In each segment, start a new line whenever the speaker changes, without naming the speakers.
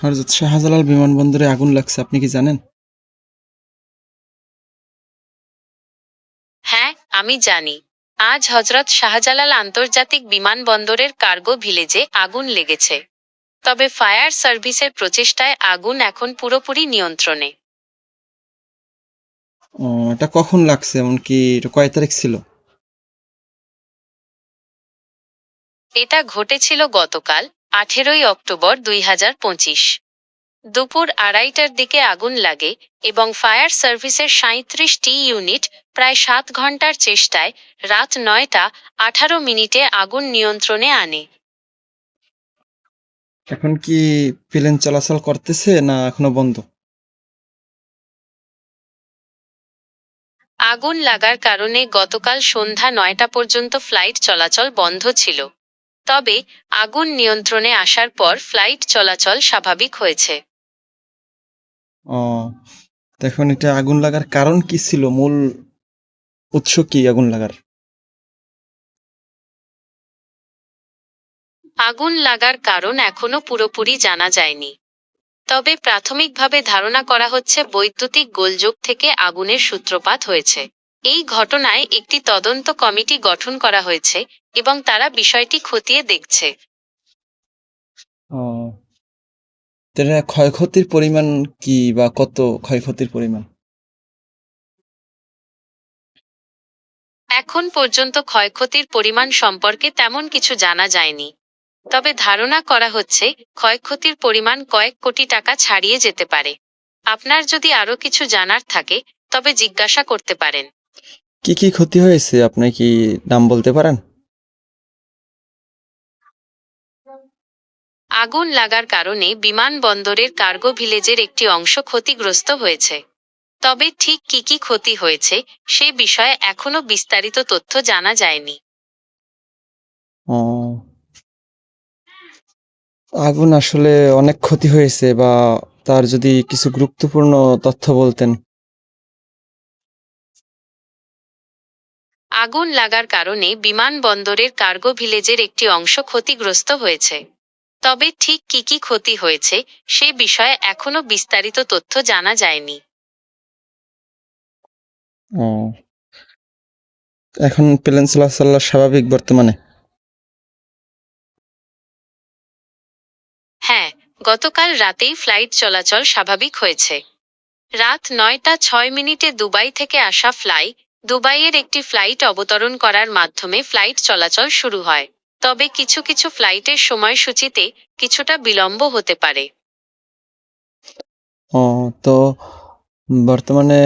হযরত শাহজালাল বিমানবন্দরে আগুন লাগছে আপনি কি জানেন?
হ্যাঁ, আমি জানি। আজ হজরত শাহজালাল আন্তর্জাতিক বিমানবন্দরের কার্গো ভিলেজে আগুন লেগেছে। তবে ফায়ার সার্ভিসের প্রচেষ্টায় আগুন এখন পুরোপুরি নিয়ন্ত্রণে।
ও এটা কখন লাগছে এমনকি এটা কয় তারিখ ছিল?
এটা ঘটেছিল গতকাল আঠেরোই অক্টোবর দুই হাজার পঁচিশ দুপুর আড়াইটার দিকে আগুন লাগে এবং ফায়ার সার্ভিসের সাঁত্রিশ টি ইউনিট প্রায় সাত ঘণ্টার চেষ্টায় রাত নয়টা আঠারো মিনিটে আগুন নিয়ন্ত্রণে আনে
এখন কি প্লেন চলাচল করতেছে না এখনও বন্ধ?
আগুন লাগার কারণে গতকাল সন্ধ্যা নয়টা পর্যন্ত ফ্লাইট চলাচল বন্ধ ছিল তবে আগুন নিয়ন্ত্রণে আসার পর ফ্লাইট চলাচল স্বাভাবিক হয়েছে।
ও দেখুন এটা আগুন লাগার কারণ কি ছিল? মূল উৎস কি আগুন লাগার?
আগুন লাগার কারণ এখনও পুরোপুরি জানা যায়নি। তবে প্রাথমিকভাবে ধারণা করা হচ্ছে বৈদ্যুতিক গোলযোগ থেকে আগুনের সূত্রপাত হয়েছে। এই ঘটনায় একটি তদন্ত কমিটি গঠন করা হয়েছে এবং তারা বিষয়টি খতিয়ে দেখছে।
ক্ষয়ক্ষতির পরিমাণ কি বা কত ক্ষয়ক্ষতির পরিমাণ?
এখন পর্যন্ত ক্ষয়ক্ষতির পরিমাণ সম্পর্কে তেমন কিছু জানা যায়নি। তবে ধারণা করা হচ্ছে ক্ষয়ক্ষতির পরিমাণ কয়েক কোটি টাকা ছাড়িয়ে যেতে পারে। আপনার যদি আরও কিছু জানার থাকে তবে জিজ্ঞাসা করতে পারেন।
কি কি ক্ষতি হয়েছে? আপনি কি নাম বলতে পারেন?
আগুন লাগার কারণে বিমানবন্দরের কার্গো ভিলেজের একটি অংশ ক্ষতিগ্রস্ত হয়েছে। তবে ঠিক কি কি ক্ষতি হয়েছে সে বিষয়ে এখনও বিস্তারিত তথ্য জানা যায়নি।
ও। আগুন আসলে অনেক ক্ষতি হয়েছে বা তার যদি কিছু গুরুত্বপূর্ণ তথ্য বলতেন।
আগুন লাগার কারণে বিমানবন্দরের কার্গো ভিলেজের একটি অংশ ক্ষতিগ্রস্ত হয়েছে। তবে ঠিক কি কি ক্ষতি হয়েছে সে বিষয়ে এখনও বিস্তারিত তথ্য জানা যায়নি।
এখন প্লেন চলাচল স্বাভাবিক বর্তমানে?
হ্যাঁ গতকাল রাতেই ফ্লাইট চলাচল স্বাভাবিক হয়েছে। রাত নয়টা ছয় মিনিটে দুবাই থেকে আসা ফ্লাই দুবাইয়ের একটি ফ্লাইট অবতরণ করার মাধ্যমে ফ্লাইট চলাচল শুরু হয় তবে কিছু কিছু ফ্লাইটের সময়সূচিতে কিছুটা বিলম্ব হতে পারে।
ও তো বর্তমানে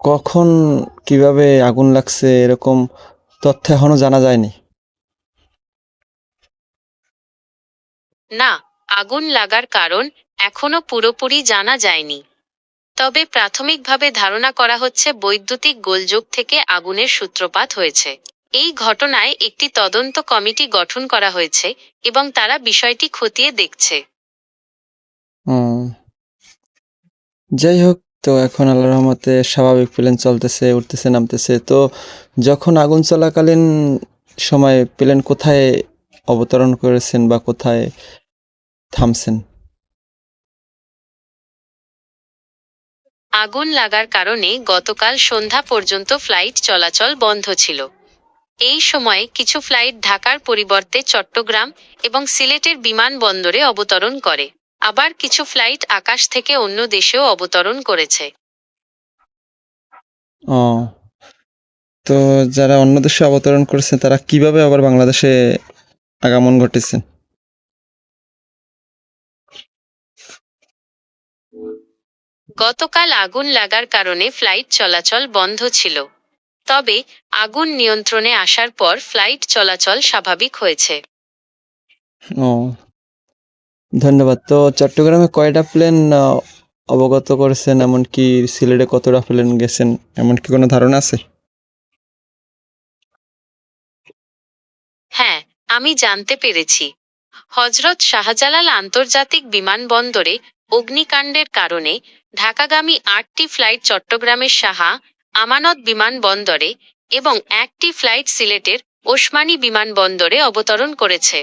কখন কীভাবে আগুন লাগছে এরকম তথ্য এখনও জানা যায়নি?
না আগুন লাগার কারণ এখনও পুরোপুরি জানা যায়নি। তবে প্রাথমিকভাবে ধারণা করা হচ্ছে বৈদ্যুতিক গোলযোগ থেকে আগুনের সূত্রপাত হয়েছে। এই ঘটনায় একটি তদন্ত কমিটি গঠন করা হয়েছে এবং তারা বিষয়টি খতিয়ে দেখছে।
যাই হোক তো এখন আল্লাহর রহমতে স্বাভাবিক প্লেন চলতেছে, উঠতেছে, নামতেছে। তো যখন আগুন চলাকালীন সময় প্লেন কোথায় অবতরণ করেছেন বা কোথায় থামছেন?
আগুন লাগার কারণে গতকাল সন্ধ্যা পর্যন্ত ফ্লাইট চলাচল বন্ধ ছিল। এই সময়ে কিছু ফ্লাইট ঢাকার পরিবর্তে চট্টগ্রাম এবং সিলেটের বিমানবন্দরে অবতরণ করে। আবার কিছু ফ্লাইট আকাশ থেকে অন্য দেশেও অবতরণ করেছে।
ও। তো যারা অন্য দেশে অবতরণ করেছে, তারা কীভাবে আবার বাংলাদেশে আগমন ঘটেছে?
গতকাল আগুন লাগার কারণে ফ্লাইট চলাচল বন্ধ ছিল। তবে আগুন নিয়ন্ত্রণে আসার পর ফ্লাইট চলাচল স্বাভাবিক হয়েছে।
ও। ধন্যবাদ। তো চট্টগ্রামে কয়টা প্লেন অবগত করেছেন? এমনকি সিলেটে কতটা প্লেন গেছেন? এমন কি কোনো ধারণা আছে?
হ্যাঁ আমি জানতে পেরেছি। হজরত শাহজালাল আন্তর্জাতিক বিমানবন্দরে অগ্নিকাণ্ডের কারণে ঢাকাগামী আটটি ফ্লাইট চট্টগ্রামের সাহা, আমানত বিমানবন্দরে এবং একটি ফ্লাইট সিলেটের ওসমানী বিমানবন্দরে অবতরণ করেছে।